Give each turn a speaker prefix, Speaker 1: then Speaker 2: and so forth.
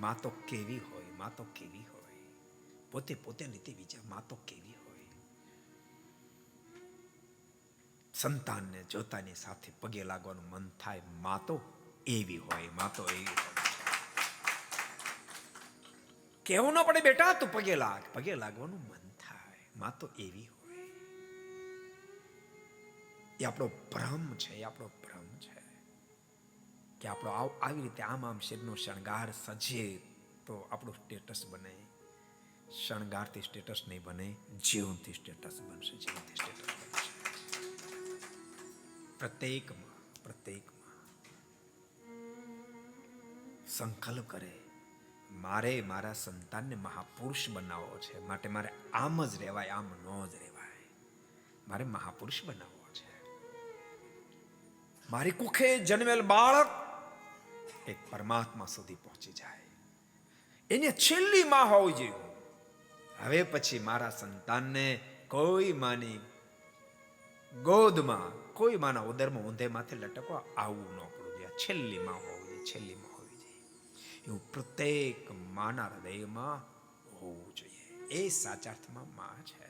Speaker 1: મા તો કેવી હોય મા તો કેવી હોય પોતે પોતે લીધી બીજા મા તો કેવી હોય સંતાનને જોતાની સાથે પગે લાગવાનું મન થાય મા તો એવી હોય મા તો એવી હોય કેવું ન પડે બેટા તું પગે લાગ પગે લાગવાનું મન થાય મા તો એવી હોય એ આપણો ભ્રમ છે, એ આપણો ભ્રમ છે કે આપણો આવ- રીતે આમ આમ શરીરનો શણગાર સજે તો આપણું સ્ટેટસ બને. શણગારથી સ્ટેટસ નહીં બને, જીવનથી સ્ટેટસ બનશે, જીવનથી સ્ટેટસ બનશે. પ્રત્યેકમાં પ્રત્યેકમાં સંકલ્પ કરે, મારે મારા સંતાનને મહાપુરુષ બનાવવો છે, માટે મારે આમ જ રહેવાય, આમ ન જ રહેવાય. મારે મહાપુરુષ બનાવવો મારી કુખે જન્મેલ બાળક એ પરમાત્મા સુધી પહોંચી જાય એને છેલ્લી માં હોવી જોઈએ હવે પછી મારા સંતાનને કોઈ માની ગોદમાં કોઈ માના ઉદરમાં ઊંધે માથે લટકવા આવવું ન પડવું જોઈએ આ છેલ્લી માં હોવી જોઈએ છેલ્લી માં હોવી જોઈએ એવું પ્રત્યેક માના હૃદયમાં હોવું જોઈએ એ સાચા અર્થમાં માં છે